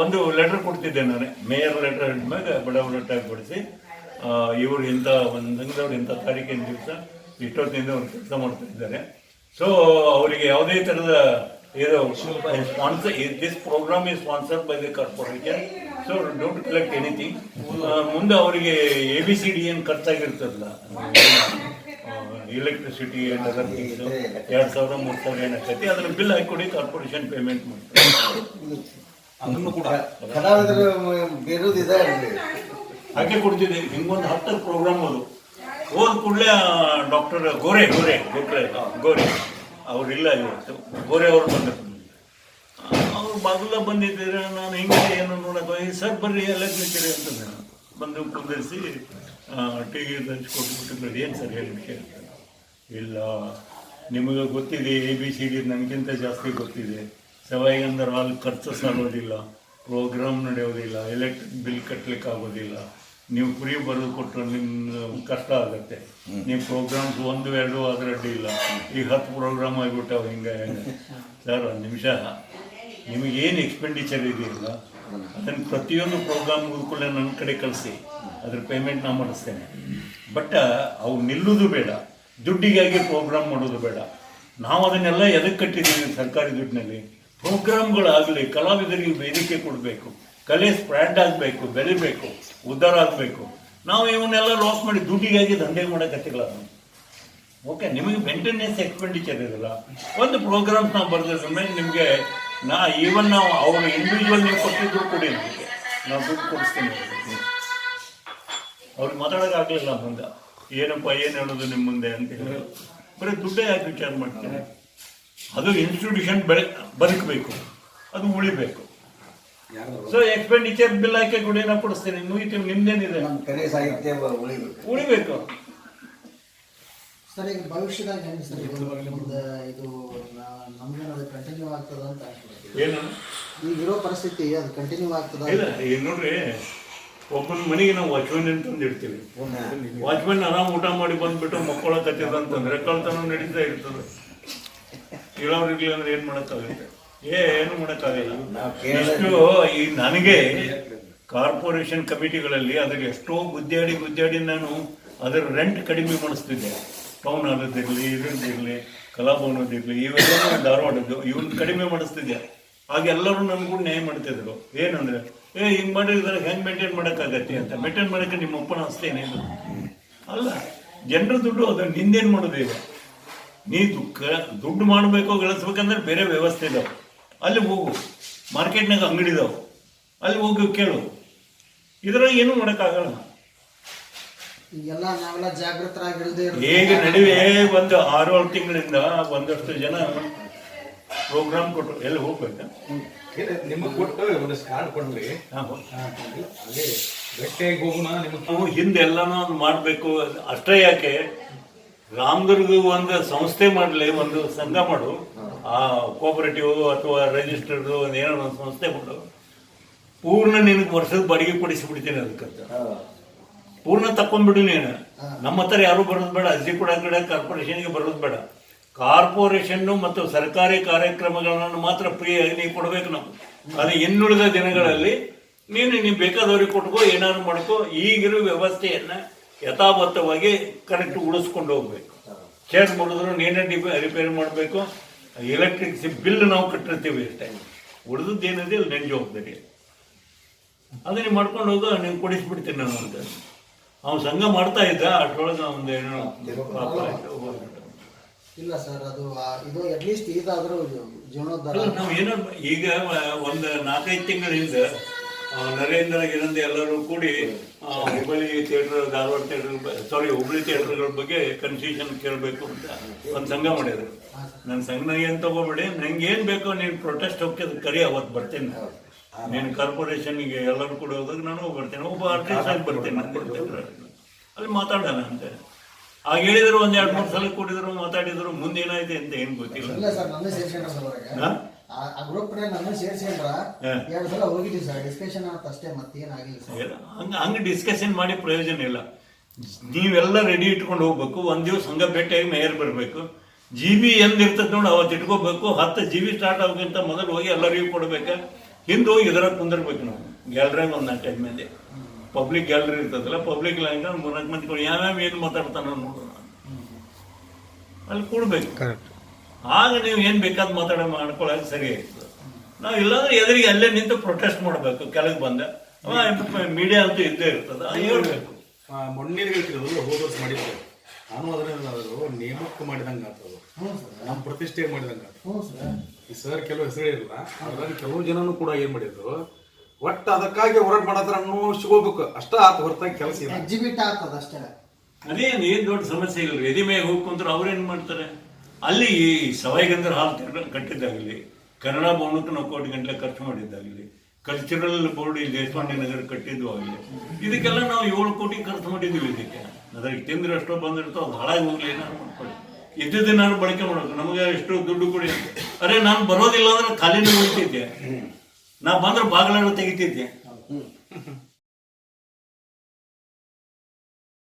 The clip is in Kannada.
ಒಂದು ಲೆಟರ್ ಕೊಡ್ತಿದ್ದೆ ನಾನು. ಮೇಯರ್ ಲೆಟರ್ ಹೇಳಿದ್ಮೇಲೆ ಬಡವರ ಟೈಪ್ ಕೊಡಿಸಿ ಇವರು ಇಂಥ ಒಂದು ಸಂಘದವ್ರು ಇಂಥ ತಾರೀಕಿನ ದಿವಸ ಇಷ್ಟೊತ್ತಿನಿಂದ ಅವ್ರು ಕೆಲಸ ಮಾಡ್ತಾ ಇದ್ದಾರೆ. ಸೊ ಅವರಿಗೆ ಯಾವುದೇ ಥರದ ಇದು sponsor this programme is sponsored by the corporation so don't collect anything ಮುಂದೆ ಅವರಿಗೆ ಎ ಬಿ ಸಿ ಡಿ ಏನು ಖರ್ಚಾಗಿರ್ತದಲ್ಲ ಎಲೆಕ್ಟ್ರಿಸಿಟಿ ಥಿಂಗ್ಸ್ ಎರಡು ಸಾವಿರ ಮೂರು ಸಾವಿರ ಏನಾಗ್ತೈತಿ ಅದ್ರ ಬಿಲ್ ಹಾಕೊಡಿ ಕಾರ್ಪೊರೇಷನ್ ಪೇಮೆಂಟ್ ಮಾಡ್ತಾರೆ. ಅದನ್ನು ಕೂಡ. ಕಲಾವಿದರು ಬೇರೋದಿದೆ ಹಾಗೆ ಕೊಡ್ತಿದ್ದೆ. ಹಿಂಗೊಂದು ಹತ್ತರ ಪ್ರೋಗ್ರಾಮ್ ಅದು. ಹೋದ ಕೂಡಲೇ ಡಾಕ್ಟರ್ ಗೋರೆ ಗೋರೆ ಗೋರೆ ಗೋರೆ. ಅವರಿಲ್ಲ ಇವತ್ತು. ಗೋರೆ ಅವರು ಬಂದರು. ಅವ್ರು ಬಾಗಿಲ ಬಂದಿದ್ದೀರ? ನಾನು ಹಿಂಗೆ ಏನು ನೋಡೋಕೆ ಸರ್ ಬರ್ರಿ ಎಲೆಕ್ಟ್ರಿಸಿಟಿ ಅಂತ ನಾನು ಬಂದು ಕುಂದಿರಿಸಿ ಟಿ ವಿ ಕೊಟ್ಬಿಟ್ಟು ಏನು ಸರ್ ಹೇಳಿ ಅಂತ. ಇಲ್ಲ ನಿಮಗೆ ಗೊತ್ತಿದೆ ಎ ಬಿ ಸಿ ಡಿ ನನಗಿಂತ ಜಾಸ್ತಿ ಗೊತ್ತಿದೆ. ಸವಾಯಿಗಂದ್ರೆ ಹಾಲು ಖರ್ಚು ಸಾಗೋದಿಲ್ಲ ಪ್ರೋಗ್ರಾಮ್ ನಡೆಯೋದಿಲ್ಲ ಎಲೆಕ್ಟ್ರಿಕ್ ಬಿಲ್ ಕಟ್ಟಲಿಕ್ಕೆ ಆಗೋದಿಲ್ಲ ನೀವು ಫ್ರೀ ಬರೆದು ಕೊಟ್ಟರೆ ನಿಮ್ಮ ಕಷ್ಟ ಆಗುತ್ತೆ. ನೀವು ಪ್ರೋಗ್ರಾಮ್ಸ್ ಒಂದು ಎರಡು ಆದರೆ ಅಡ್ಡಿ ಇಲ್ಲ. ಈಗ ಹತ್ತು ಪ್ರೋಗ್ರಾಮ್ ಆಗಿಬಿಟ್ಟಾವ ಹಿಂಗೆ. ಸರ್ ಒಂದು ನಿಮಿಷ. ನಿಮಗೇನು ಎಕ್ಸ್ಪೆಂಡಿಚರ್ ಇದೆಯಲ್ಲ ಅದನ್ನು ಪ್ರತಿಯೊಂದು ಪ್ರೋಗ್ರಾಮ್ ಕೂಡ ನನ್ನ ಕಡೆ ಕಳಿಸಿ. ಅದ್ರ ಪೇಮೆಂಟ್ ನಾನು ಮಾಡಿಸ್ತೇನೆ. ಬಟ್ ಅವು ನಿಲ್ಲುವುದು ಬೇಡ. ದುಡ್ಡಿಗಾಗಿ ಪ್ರೋಗ್ರಾಮ್ ಮಾಡೋದು ಬೇಡ. ನಾವು ಅದನ್ನೆಲ್ಲ ಎದಕ್ಕೆ ಕಟ್ಟಿದ್ದೀವಿ ಸರ್ಕಾರಿ ದುಡ್ಡಿನಲ್ಲಿ? ಪ್ರೋಗ್ರಾಮ್ಗಳಾಗಲಿ ಕಲಾವಿದರಿಗೆ ವೇದಿಕೆ ಕೊಡಬೇಕು, ಕಲೆ ಸ್ಪ್ರ್ಯಾಂಡ್ ಆಗಬೇಕು, ಬೆಳಿಬೇಕು, ಉದ್ಧಾರ ಆಗಬೇಕು. ನಾವು ಇವನ್ನೆಲ್ಲ ಲಾಸ್ ಮಾಡಿ ದುಡ್ಡಿಗಾಗಿ ದಂಧೆ ಮಾಡೋಕತ್ತಿಲ್ಲ ನಾವು ಓಕೆ ನಿಮಗೆ ಮೇಂಟೆನೆನ್ಸ್ ಎಕ್ಸ್ಪೆಂಡಿಚರ್ ಇರಲ್ಲ. ಒಂದು ಪ್ರೋಗ್ರಾಮ್ಸ್ ನಾವು ಬರೆದ್ರ ಮೇಲೆ ನಿಮಗೆ ನಾ ಈವನ್ ನಾವು ಅವ್ರ ಇಂಡಿವಿಜುವಲ್ ನೀವು ಕೊಟ್ಟಿದ್ರು ಕೊಡಿ ನಮಗೆ. ನಾವು ದುಡ್ಡು ಕೊಡಿಸ್ತೀನಿ. ಅವ್ರಿಗೆ ಮಾತಾಡೋಕ್ಕಾಗಲಿಲ್ಲ ಮುಂದೆ. ಏನಪ್ಪ ಏನು ಹೇಳೋದು ನಿಮ್ಮ ಮುಂದೆ ಅಂತ ಹೇಳಿ ಬರೀ ದುಡ್ಡೇ ಯಾಕೆ ವಿಚಾರ ಮಾಡ್ತಾರೆ? ಅದು ಇನ್ಸ್ಟಿಟ್ಯೂಷನ್ ಬೆಳೆ ಬದುಕಬೇಕು ಅದು ಉಳಿಬೇಕು. ಸೊ ಎಕ್ಸ್ಪೆಂಡಿಚರ್ ಬಿಲ್ ಹಾಕಿ ಕೊಡಿ ಏನೋ ಕೊಡಿಸ್ತೀನಿ ಮುಗಿತೀವಿ ನಿಮ್ದೇನಿದೆ? ನಮ್ಮ ಕಲೆ ಸಾಹಿತ್ಯ ಉಳಿಬೇಕು. ಉಳಿಬೇಕು. ಸರ್ ಈಗ ಭವಿಷ್ಯದಾಗ ಹೆಂಗೆ ಸರ್? ಇದು ಮುಂದೆ ಇದು ನಾ- ನಮ್ಗೇನದು ಕಂಟಿನ್ಯೂ ಆಗ್ತದ ಅಂತ ಏನು? ಈಗ ಇರೋ ಪರಿಸ್ಥಿತಿ ಅದು ಕಂಟಿನ್ಯೂ ಆಗ್ತದ ಇಲ್ಲ ಈಗ ನೋಡ್ರಿ ಒಬ್ಬನ ಮನೆಗೆ ನಾವು ವಾಚ್ಮನ್ ಅಂತ ಇಡ್ತೀವಿ. ವಾಚ್ಮನ್ ಆರಾಮ್ ಊಟ ಮಾಡಿ ಬಂದ್ಬಿಟ್ಟು ಮಕ್ಕಳಕತ್ತಿದ ಅಂತಂದ್ರೆ ಕಳ್ತನ ನಡೀತಾ ಇರ್ತದೆ. ಇರೋರು ಅಂದ್ರೆ ಏನ್ ಮಾಡಕ್ಕಾಗತ್ತೆ? ಏನು ಮಾಡಕ್ಕಾಗಲ್ಲ. ಇಷ್ಟು ಈ ನನಗೆ ಕಾರ್ಪೊರೇಷನ್ ಕಮಿಟಿಗಳಲ್ಲಿ ಅದಕ್ಕೆ ಎಷ್ಟೋ ಗುದ್ದಾಡಿ ಗುದ್ದಾಡಿ ನಾನು ಅದರ ರೆಂಟ್ ಕಡಿಮೆ ಮಾಡಿಸ್ತಿದ್ದೆ. ಟೌನ್ ಹಾಲದಿರಲಿ ಇದ್ರದ್ದಿರಲಿ ಕಲಾಭವನದಿರಲಿ ಇವೆಲ್ಲ ಧಾರವಾಡದ್ದು. ಇವನ್ ಕಡಿಮೆ ಮಾಡಿಸ್ತಿದ್ದೆ. ಹಾಗೆಲ್ಲರೂ ಎಲ್ಲರೂ ನಮಗೂ ನ್ಯಾಯ ಮಾಡ್ತಿದ್ರು. ಏನಂದ್ರೆ ಏ ಹಿಂಗ್ ಮಾಡಿದ್ರೆ ಹೆಂಗ್ ಮೇಂಟೈನ್ ಮಾಡಕ್ಕಾಗತ್ತೆ ಅಂತ. ಮೇಂಟೈನ್ ಮಾಡಕ್ಕೆ ನಿಮ್ಮ ಅಪ್ಪನ ಏನೇನು ಅಲ್ಲ ಜನರ ದುಡ್ಡು ಅದು ನಿಂದೇನ್ ಮಾಡೋದು ಈಗ? ನೀ ದುಃಖ ದುಡ್ಡು ಮಾಡಬೇಕು ಗಳಿಸ್ಬೇಕಂದ್ರೆ ಬೇರೆ ವ್ಯವಸ್ಥೆ ಇದಾವೆ. ಅಲ್ಲಿ ಹೋಗು. ಮಾರ್ಕೆಟ್ನಾಗ ಅಂಗಡಿ ಇದಾವೆ. ಅಲ್ಲಿ ಹೋಗಿ ಕೇಳು. ಇದ್ರಾಗ ಏನೂ ಮಾಡೋಕ್ಕಾಗಲ್ಲ. ಈಗ ನಡುವೆ ಒಂದು ಆರು ಏಳು ತಿಂಗಳಿಂದ ಒಂದಷ್ಟು ಜನ ಪ್ರೋಗ್ರಾಮ್ ಕೊಟ್ಟು ಎಲ್ಲಿ ಹೋಗ್ಬೇಕಾ? ನಿಮಗೆ ಕೊಟ್ಟು ಒಂದು ಕಾರ್ಡ್ ಕೊಡ್ರಿ. ಅಲ್ಲಿ ಹೋಗೋಣ ನಿಮಗೆ ನಾವು ಹಿಂದೆ ಎಲ್ಲಾನು ಒಂದು ಮಾಡಬೇಕು. ಅಷ್ಟೇ ಯಾಕೆ? ರಾಮದುರ್ಗ ಒಂದು ಸಂಸ್ಥೆ ಮಾಡಲಿ ಒಂದು ಸಂಘ ಮಾಡು. ಆ ಕೋಪರೇಟಿವ್ ಅಥವಾ ರಿಜಿಸ್ಟರ್ಡ್ ಒಂದು ಏನೋ ಒಂದು ಸಂಸ್ಥೆ ಮಾಡು. ಪೂರ್ಣ ನಿನಗೆ ವರ್ಷದ ಬಾಡಿಗೆ ಕೊಡಿಸಿಬಿಡ್ತೀನಿ ಅದಕ್ಕಂತ. ಪೂರ್ಣ ತಕೊಂಡ್ಬಿಡು ನೀನು. ನಮ್ಮ ಹತ್ರ ಯಾರು ಬರೋದು ಬೇಡ. ಅರ್ಜಿ ಕೂಡ ಕಡೆ ಕಾರ್ಪೊರೇಷನ್ಗೆ ಬರೋದು ಬೇಡ. ಕಾರ್ಪೊರೇಷನ್ನು ಮತ್ತು ಸರ್ಕಾರಿ ಕಾರ್ಯಕ್ರಮಗಳನ್ನು ಮಾತ್ರ ಫ್ರೀ ನೀವು ಕೊಡಬೇಕು ನಾವು. ಅದು ಇನ್ನುಳಿದ ದಿನಗಳಲ್ಲಿ ನೀನು ನೀವು ಬೇಕಾದವ್ರಿಗೆ ಕೊಟ್ಕೋ, ಏನಾದ್ರು ಮಾಡ್ಕೋ, ಈಗಿರೋ ವ್ಯವಸ್ಥೆಯನ್ನ ಯಥಾವತ್ತವಾಗಿ ಕರೆಕ್ಟ್ ಉಳಿಸ್ಕೊಂಡು ಹೋಗ್ಬೇಕು. ಚೇಂಜ್ ಮಾಡಿದ್ರು ನೀನೇ ಡಿಪ ರಿಪೇರಿ ಮಾಡಬೇಕು. ಎಲೆಕ್ಟ್ರಿಕ್ ಬಿಲ್ ನಾವು ಕಟ್ಟಿರ್ತೀವಿ ಅಷ್ಟೇ. ಉಳಿದದ್ದು ಏನಿದೆ, ಅಲ್ಲಿ ನನ್ನ ಜವಾಬ್ದಾರಿ ಅದನ್ನ ಮಾಡ್ಕೊಂಡು ಹೋಗೋ ನೀವು ಕೊಡಿಸ್ಬಿಡ್ತೀನಿ ನಾನು ಅಂತ. ಅವ್ನು ಸಂಘ ಮಾಡ್ತಾ ಇದ್ದ ಅಷ್ಟೊಳಗೆ ಒಂದು ಏನೋ ಪಾಪ. ಇಲ್ಲ ಸರ್ ಅದು ಇದು ಅಟ್ಲೀಸ್ಟ್ ಜೀವನೋದ್ಧಾರ ನಾವು ಏನೋ ಈಗ ಒಂದು ನಾಲ್ಕೈದು ತಿಂಗಳಿಂದ ಆ, ನರೇಂದ್ರ ಗಿರಂದ ಎಲ್ಲರೂ ಕೂಡಿ Hubballi theatre Dharwad theatre sorry Hubballi ಥಿಯೇಟರ್ಗಳ ಬಗ್ಗೆ ಕನ್ಫ್ಯೂಷನ್ ಕೇಳಬೇಕು ಅಂತ ಒಂದು ಸಂಘ ಮಾಡಿದ್ರು. ನನ್ನ ಸಂಘ ಏನು ತಗೋಬೇಡಿ ನಂಗೆ ಏನು ಬೇಕೋ ನೀನು ಪ್ರೊಟೆಸ್ಟ್ ಹೋಗ್ತದೆ ಕರಿ ಅವತ್ತು ಬರ್ತೇನೆ. ನೀನು ಕಾರ್ಪೊರೇಷನ್ಗೆ ಎಲ್ಲರೂ ಕೂಡ ಹೋದಾಗ ನಾನು ಬರ್ತೇನೆ. ಒಬ್ಬ ಆರ್ಟಿಸ್ಟ್ ಆಗಿ ಬರ್ತೇನೆ. ಅಲ್ಲಿ ಮಾತಾಡೋಣ ಅಂತ. ಆಗ ಹೇಳಿದ್ರು ಒಂದ್ ಎರಡು ಮೂರು ಸಲ ಕೂಡಿದ್ರು ಮಾತಾಡಿದ್ರು ಮುಂದೆ ಏನಾಯ್ತು ಅಂತ ಏನು ಗೊತ್ತಿಲ್ಲ. ಇಲ್ಲ ಸರ್ ನನ್ನ ಸೇರ್ಸ್ಕೊಂಡ್ರ ಸರ್ ಹೊರಗೆ ಹಾ? ಆ- ಆ ಗ್ರೂಪ್ ನನ್ನ ಸೇರ್ಸ್ಕೊಂಡ್ರ ಹಾ. ಎರಡು ಸಲ ಹೋಗಿದ್ದೀವಿ ಸರ್ ಡಿಸ್ಕಷನ್ ಅಷ್ಟೇ ಮತ್ತೇನಾಗಿಲ್ಲ ಸರ್. ಇಲ್ಲ, ಹಂಗ ಹಂಗೆ ಡಿಸ್ಕಷನ್ ಮಾಡಿ ಪ್ರಯೋಜನ ಇಲ್ಲ. ನೀವೆಲ್ಲ ರೆಡಿ ಇಟ್ಕೊಂಡು ಹೋಗ್ಬೇಕು ಒಂದ್ ದಿವಸ ಹಂಗ ಭೇಟಿಯಾಗಿ ಮೇಯರ್ ಬರಬೇಕು. ಜಿ ಬಿ ಎಂದ್ ಇರ್ತದೆ ನೋಡಿ ಅವತ್ತು ಇಟ್ಕೋಬೇಕು ಹತ್ತು ಜಿ ಬಿ ಸ್ಟಾರ್ಟ್ ಆಗೋಕ್ಕಿಂತ ಮೊದಲು ಹೋಗಿ ಎಲ್ಲರಿಗೂ ಕೊಡ್ಬೇಕು. ಹಿಂದೆ ಹೋಗಿ ಇದರ ಕುಂದಿರ್ಬೇಕು ನಾವು. ಗ್ಯಾಲರಿಯಾಗ ಒಂದು ನಾಲ್ಕು ಮಂದಿ. ಪಬ್ಲಿಕ್ ಗ್ಯಾಲರಿ ಇರ್ತದಲ್ಲ ಪಬ್ಲಿಕ್ ಲೈನ್ ಮೂರ್ನಾಲ್ಕು ಮಂದಿ ಕೊಡಿ. ಯಾವ್ಯಾವ ಏನು ಮಾತಾಡ್ತಾನ ನೋಡೋಣ ಅಲ್ಲಿ ಕೊಡ್ಬೇಕು. ಆಗ ನೀವು ಏನು ಬೇಕಾದ ಮಾತಾಡ ಮಾಡ್ಕೊಳ್ಳೋಕೆ ಸರಿ ಆಯ್ತದೆ. ನಾವು ಇಲ್ಲಾಂದ್ರೆ ಎದುರಿಗೆ ಅಲ್ಲೇ ನಿಂತು ಪ್ರೊಟೆಸ್ಟ್ ಮಾಡಬೇಕು. ಕೆಳಗೆ ಬಂದೆ. ಮೀಡಿಯಾ ಅಂತೂ ಇದ್ದೇ ಇರ್ತದೆ. ಅದು ಹೇಳ್ಬೇಕು ಮೊನ್ನೆ ಮಾಡಿದ್ರು ನಾನು ಅದರಲ್ಲಿ ಅದು ನೇಮಕ ಮಾಡಿದಂಗೆ ಆಗ್ತದೆ ನಮ್ಮ ಪ್ರತಿಷ್ಠೆ ಮಾಡಿದಂಗೆ ಆಗ್ತದೆ ಈ ಸರ್ ಕೆಲವು ಹೆಸರು ಇಲ್ಲ ಅದರಲ್ಲಿ ಕೆಲವು ಜನನು ಕೂಡ ಏನು ಮಾಡಿದ್ರು ಒಟ್ಟು ಅದಕ್ಕಾಗಿ ಹೋರಾಟ ಮಾಡತ್ರ ಅನ್ನೋ ಸಿಗೋಬೇಕು ಅಷ್ಟ ಆತ ಹೊರತಾಗಿ ಕೆಲಸ ಇಲ್ಲ. ಎಕ್ಸಿಬಿಟ್ ಆಗ್ತದ ಅಷ್ಟೇ. ಅದೇನು ಏನು ದೊಡ್ಡ ಸಮಸ್ಯೆ ಇಲ್ಲ. ಎದಿ ಮೇಲೆ ಹೋಗಿ ಕುಂತ್ರೆ ಏನ್ ಮಾಡ್ತಾರೆ? ಅಲ್ಲಿ ಈ ಸವಾಯಿಗಂಧರ ಹಾಲ್ ಕಟ್ಟಿದ್ದಾಗಲಿ ಕನ್ನಡ ಭವನಕ್ಕೆ ನಾವು ಕೋಟಿ ಗಂಟೆ ಖರ್ಚು ಮಾಡಿದ್ದಾಗಲಿ ಕಲ್ಚರಲ್ ಬೋರ್ಡ್ ಈ ದೇಶಪಾಂಡೆ ನಗರ ಕಟ್ಟಿದ್ದು ಆಗಲಿ ಇದಕ್ಕೆಲ್ಲ ನಾವು ಏಳು ಕೋಟಿ ಖರ್ಚು ಮಾಡಿದ್ದೀವಿ ಇದಕ್ಕೆ. ಅದ್ರಾಗ ತಿಂದ್ರೆ ಅಷ್ಟೋ ಬಂದಿರ್ತೋ ಅದು ಹಾಳಾಗಿ ಹೋಗ್ಲಿ ಏನಾದ್ರು ಮಾಡ್ಕೊಳ್ಳಿ. ಇದ್ದಿದ್ದು ನಾನು ಬಳಕೆ ಮಾಡೋದು ನಮಗೆ ಎಷ್ಟು ದುಡ್ಡು ಕೊಡಿ ಅಂತ. ಅರೆ ನಾನು ಬರೋದಿಲ್ಲ ಅಂದ್ರೆ ಖಾಲಿನೇ ಉಳಿತಿದ್ದೆ ನಾ ಬಂದ್ರೆ ಬಾಗಿಲನ್ನು ತೆಗಿತಿದ್ದೆ.